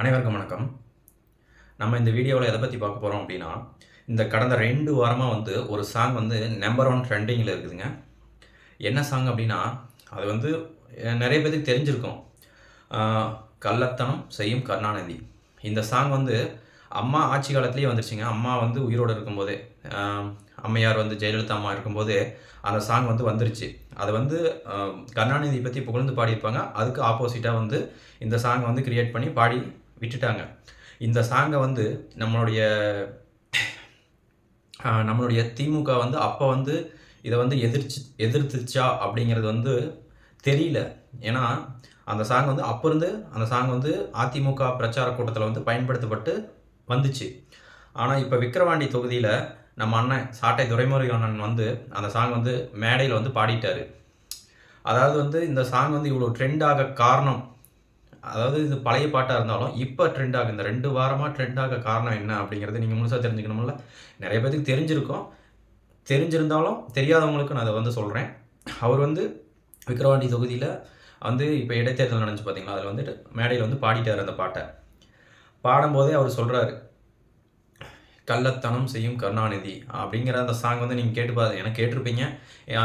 அனைவருக்கும் வணக்கம். நம்ம இந்த வீடியோவில் எதை பற்றி பார்க்க போகிறோம் அப்படின்னா இந்த கடந்த ரெண்டு வாரமாக வந்து ஒரு சாங் வந்து நம்பர் ஒன் ட்ரெண்டிங்கில் இருக்குதுங்க. என்ன சாங் அப்படின்னா அது வந்து நிறைய பேருக்கு தெரிஞ்சிருக்கும். கள்ளத்தனம் செய்யும் கருணாநிதி. இந்த சாங் வந்து அம்மா ஆட்சி காலத்துலேயே வந்துருச்சுங்க. அம்மா வந்து உயிரோடு இருக்கும்போதே அம்மையார் வந்து ஜெயலலிதா அம்மா இருக்கும்போதே அந்த சாங் வந்து வந்துருச்சு. அதை வந்து கருணாநிதியை கருணாநிதி பற்றி புகழ்ந்து பாடியிருப்பாங்க. அதுக்கு ஆப்போசிட்டாக வந்து இந்த சாங்கை வந்து கிரியேட் பண்ணி பாடி விட்டுட்டாங்க. இந்த சாங்கை வந்து நம்மளுடைய நம்மளுடைய திமுக வந்து அப்போ வந்து இதை வந்து எதிர்ச்சு எதிர்த்துச்சா அப்படிங்கிறது வந்து தெரியல. ஏன்னா அந்த சாங் வந்து அப்போ இருந்து அந்த சாங் வந்து அதிமுக பிரச்சார கூட்டத்தில் வந்து பயன்படுத்தப்பட்டு வந்துச்சு. ஆனால் இப்போ விக்கிரவாண்டி தொகுதியில் நம்ம அண்ணன் சாட்டை துரைமுறை அண்ணன் வந்து அந்த சாங் வந்து மேடையில் வந்து பாடிட்டார். அதாவது வந்து இந்த சாங் வந்து இவ்வளோ ட்ரெண்ட் ஆக காரணம் அதாவது இது பழைய பாட்டாக இருந்தாலும் இப்போ ட்ரெண்ட் ஆகும் இந்த ரெண்டு வாரமாக ட்ரெண்ட் ஆக காரணம் என்ன அப்படிங்கிறது நீங்கள் முழுசாக தெரிஞ்சுக்கணும்ல. நிறைய பேருக்கு தெரிஞ்சிருக்கும். தெரிஞ்சிருந்தாலும் தெரியாதவங்களுக்கு நான் அதை வந்து சொல்கிறேன் அவர் வந்து விக்ரவாண்டி தொகுதியில் வந்து இப்போ இடைத்தேர்தல் நடந்துச்சு பார்த்தீங்களா அதில் வந்துட்டு மேடையில் வந்து பாடிட்டார் அந்த பாட்டை. பாடும்போதே அவர் சொல்கிறாரு கள்ளத்தனம் செய்யும் கருணாநிதி அப்படிங்கிற அந்த சாங் வந்து நீங்கள் கேட்டு பாரு எனக்கு கேட்டிருப்பீங்க.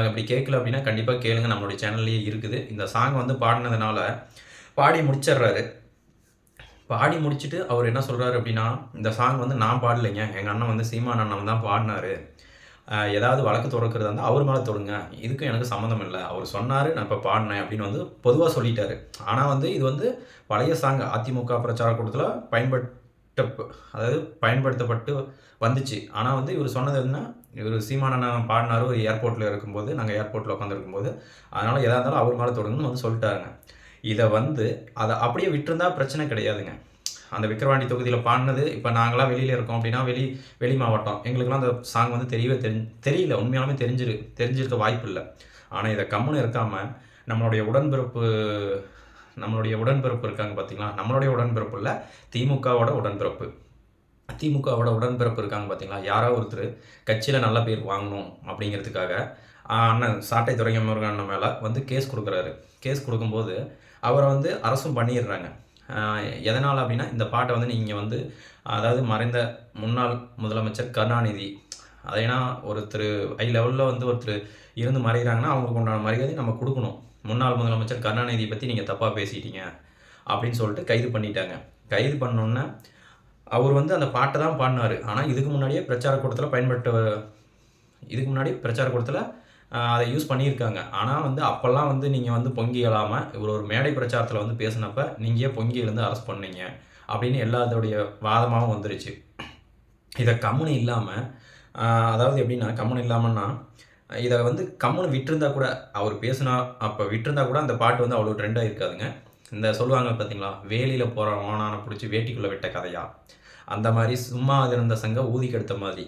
அப்படி கேட்கல அப்படின்னா கண்டிப்பாக கேளுங்க. நம்மளுடைய சேனல்லையே இருக்குது. இந்த சாங் வந்து பாடினதுனால பாடி முடிச்சிடுறாரு. பாடி முடிச்சுட்டு அவர் என்ன சொல்கிறாரு அப்படின்னா இந்த சாங் வந்து நான் பாடலைங்க. எங்கள் அண்ணன் வந்து சீமான் அண்ணன் தான் பாடினாரு. ஏதாவது வழக்கு தொடக்கிறதா இருந்தால் அவர் மேலே தொடுங்க. இதுக்கும் எனக்கு சம்மந்தம் இல்லை. அவர் சொன்னார் நான் இப்போ பாடினேன் அப்படின்னு வந்து பொதுவாக சொல்லிட்டாரு. ஆனால் வந்து இது வந்து பழைய சாங் அதிமுக பிரச்சார கூட்டத்தில் பயன்பட்ட அதாவது பயன்படுத்தப்பட்டு வந்துச்சு. ஆனால் வந்து இவர் சொன்னது என்ன? இவர் சீமானண்ணன் பாடினார் ஒரு ஏர்போர்ட்டில் இருக்கும்போது நாங்கள் ஏர்போர்ட்டில் உட்காந்துருக்கும்போது அதனால் எதாக இருந்தாலும் அவர் மேலே தொடுங்கன்னு வந்து சொல்லிட்டாருங்க. இதை வந்து அதை அப்படியே விட்டுருந்தா பிரச்சனை கிடையாதுங்க. அந்த விக்ரவாண்டி தொகுதியில் பாடினது இப்போ நாங்களாம் வெளியில் இருக்கோம் அப்படின்னா வெளி வெளி மாவட்டம். எங்களுக்கெல்லாம் அந்த சாங் வந்து தெரியவே தெரி தெரியல. உண்மையாலுமே தெரிஞ்சிரு தெரிஞ்சிருக்க வாய்ப்பு இல்லை. ஆனால் இதை கம்முன்னு இருக்காமல் நம்மளுடைய உடன்பிறப்பு நம்மளுடைய உடன்பிறப்பு இருக்காங்க பார்த்தீங்களா நம்மளுடைய உடன்பிறப்பு இல்லை திமுகவோட உடன்பிறப்பு. திமுகவோட உடன்பிறப்பு இருக்காங்க பார்த்தீங்களா யாரோ ஒருத்தர் கட்சியில் நல்ல பேர் வாங்கணும் அப்படிங்கிறதுக்காக அண்ணன் சாட்டை துறைங்க முருகன் அண்ணன் மேலே வந்து கேஸ் கொடுக்குறாரு. கேஸ் கொடுக்கும்போது அவரை வந்து அரசும் பண்ணிடுறாங்க. எதனால் அப்படின்னா இந்த பாட்டை வந்து நீங்கள் வந்து அதாவது மறைந்த முன்னாள் முதலமைச்சர் கருணாநிதி ஏன்னா ஒருத்தர் ஹை லெவலில் வந்து ஒருத்தர் இருந்து மறைகிறாங்கன்னா அவங்களுக்கு உண்டான மரியாதை நம்ம கொடுக்கணும். முன்னாள் முதலமைச்சர் கருணாநிதியை பற்றி நீங்கள் தப்பாக பேசிட்டீங்க அப்படின்னு சொல்லிட்டு கைது பண்ணிட்டாங்க. கைது பண்ணோன்னே அவர் வந்து அந்த பாட்டை தான் பாடினார். ஆனால் இதுக்கு முன்னாடியே பிரச்சார கூட்டத்தில் பயன்பட்ட இதுக்கு முன்னாடி பிரச்சார கூட்டத்தில் அதை யூஸ் பண்ணியிருக்காங்க. ஆனால் வந்து அப்போல்லாம் வந்து நீங்கள் வந்து பொங்கி எழாமல் இவர் ஒரு மேடை பிரச்சாரத்தில் வந்து பேசினப்ப நீங்கள் ஏன் பொங்கி எழுந்து அரெஸ்ட் பண்ணீங்க அப்படின்னு எல்லாத்தோடைய வாதமாகவும் வந்துருச்சு. இதை கம்முனு இல்லாமல் அதாவது எப்படின்னா கம்முனு இல்லாமல்னா இதை வந்து கம்முனு விட்டுருந்தா கூட அவர் பேசினா அப்போ விட்டுருந்தா கூட அந்த பாட்டு வந்து அவ்வளோ ட்ரெண்டாக இருக்காதுங்க இந்த சொல்லுவாங்க பார்த்தீங்களா வேலியில் போகிற ஓனான பிடிச்சி வேட்டிக்குள்ளே விட்ட கதையா? அந்த மாதிரி சும்மா இருந்த சங்க ஊதி கெடுத்த மாதிரி.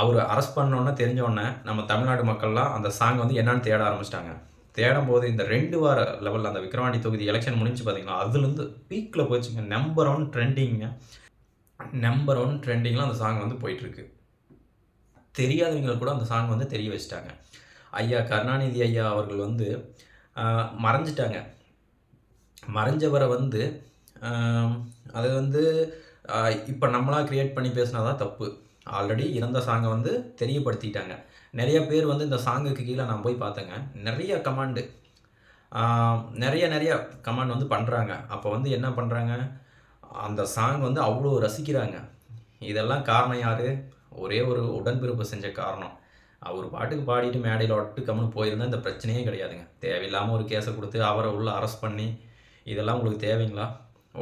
அவர் அரெஸ்ட் பண்ணோன்னே தெரிஞ்சோடனே நம்ம தமிழ்நாடு மக்கள்லாம் அந்த சாங் வந்து என்னன்னு தேட ஆரம்பிச்சிட்டாங்க. தேடும் போது இந்த ரெண்டு வார லெவலில் அந்த விக்ரவாண்டி தொகுதி எலெக்ஷன் முடிஞ்சு பார்த்தீங்களா அதுலேருந்து பீக்கில் போச்சுங்க. நம்பர் ஒன் ட்ரெண்டிங்க நம்பர் ஒன் ட்ரெண்டிங்கில் அந்த சாங் வந்து போயிட்டுருக்கு. தெரியாதவங்களுக்கு கூட அந்த சாங் வந்து தெரிய வச்சிட்டாங்க. ஐயா கருணாநிதி ஐயா அவர்கள் வந்து மறைஞ்சிட்டாங்க. மறைஞ்சவரை வந்து அது வந்து இப்போ நம்மளாக க்ரியேட் பண்ணி பேசினா தான் தப்பு. ஆல்ரெடி இறந்த சாங்கை வந்து தெரியப்படுத்திட்டாங்க. நிறைய பேர் வந்து இந்த சாங்குக்கு கீழே நான் போய் பார்த்தேங்க. நிறைய கமாண்டு நிறைய நிறைய கமாண்ட் வந்து பண்ணுறாங்க அப்போ வந்து என்ன பண்ணுறாங்க அந்த சாங் வந்து அவ்வளோ ரசிக்கிறாங்க. இதெல்லாம் காரணம் யார்? ஒரே ஒரு உடன்பிறப்பு செஞ்ச காரணம். அவர் பாட்டுக்கு பாடிட்டு மேடையில் ஒட்டு கம்முன்னு போயிருந்தால் இந்த பிரச்சனையே கிடையாதுங்க. தேவையில்லாமல் ஒரு கேஸை கொடுத்து அவரை உள்ளே அரெஸ்ட் பண்ணி இதெல்லாம் உங்களுக்கு தேவைங்களா?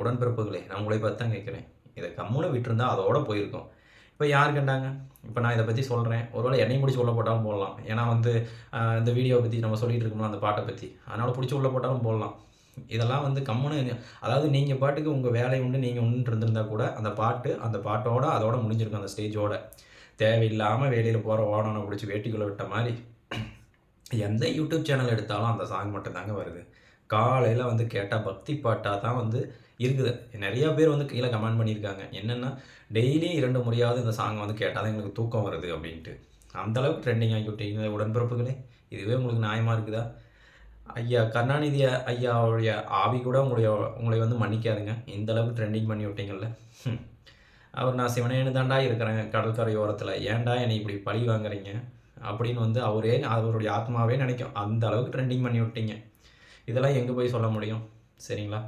உடன்பிறப்புகளே நான் உங்களை பார்த்து தான் கேட்குறேன். இதை கம்முன்னு விட்டுருந்தா அதோட போயிருக்கும். இப்போ யார் கண்டாங்க? இப்போ நான் இதை பற்றி சொல்கிறேன் ஒருவேளை என்னையும் பிடிச்சி உள்ள போட்டாலும் போடலாம். ஏன்னா வந்து இந்த வீடியோவை பற்றி நம்ம சொல்லிட்டு இருக்கோம்ல அந்த பாட்டை பற்றி அதனால் பிடிச்சி உள்ள போட்டாலும் போடலாம். இதெல்லாம் வந்து கம்முன்னு அதாவது நீங்கள் பாட்டுக்கு உங்கள் வேலை உண்டு நீங்கள் உண்டு இருந்திருந்தா கூட அந்த பாட்டு அந்த பாட்டோட அதோட முடிஞ்சிருக்கும் அந்த ஸ்டேஜோட தேவையில்லாமல் வெளியில் போகிற ஓடனை பிடிச்சி வேட்டிக்குள்ளே விட்ட மாதிரி எந்த யூடியூப் சேனல் எடுத்தாலும் அந்த சாங் மட்டும்தாங்க வருது. காலையில் வந்து கேட்டால் பக்தி பாட்டாக தான் வந்து இருக்குது. நிறையா பேர் வந்து கீழே கமெண்ட் பண்ணியிருக்காங்க. என்னென்னா டெய்லி இரண்டு முறையாவது இந்த சாங் வந்து கேட்டால் தான் எங்களுக்கு தூக்கம் வருது அப்படின்ட்டு. அந்தளவுக்கு ட்ரெண்டிங் ஆகி விட்டீங்க. உடன்பிறப்புகளே இதுவே உங்களுக்கு நியாயமாக இருக்குதா? ஐயா கருணாநிதி ஐயாவுடைய ஆவி கூட உங்களுடைய உங்களை வந்து மன்னிக்காதுங்க. இந்த அளவுக்கு ட்ரெண்டிங் பண்ணி விட்டீங்கல்ல. அவர் நான் சிவனேனு தாண்டா இருக்கிறேன் கடற்கரை ஓரத்தில். ஏன்டா என்னை இப்படி பழி வாங்குறீங்க? அப்படின்னு வந்து அவரே அவருடைய ஆத்மாவே நினைக்கும். அந்த அளவுக்கு ட்ரெண்டிங் பண்ணி விட்டீங்க. இதெல்லாம் எங்கே போய் சொல்ல முடியும்? சரிங்களா?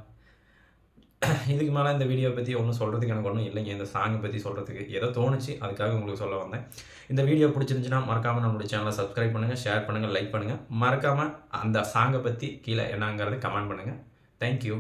இதுக்கு மேலே இந்த வீடியோ பற்றி ஒன்றும் சொல்கிறதுக்கு எனக்கு ஒன்றும் இல்லைங்க. இந்த சாங்கை பற்றி சொல்கிறதுக்கு ஏதோ தோணுச்சு. அதுக்காக உங்களுக்கு சொல்ல வந்தேன். இந்த வீடியோ பிடிச்சிருந்துச்சுன்னா மறக்காமல் நம்மளுடைய சேனலை சப்ஸ்கிரைப் பண்ணுங்கள் ஷேர் பண்ணுங்கள் லைக் பண்ணுங்கள் மறக்காமல் அந்த சாங்கை பற்றி கீழே என்னங்கிறது கமெண்ட் பண்ணுங்கள் தேங்க்யூ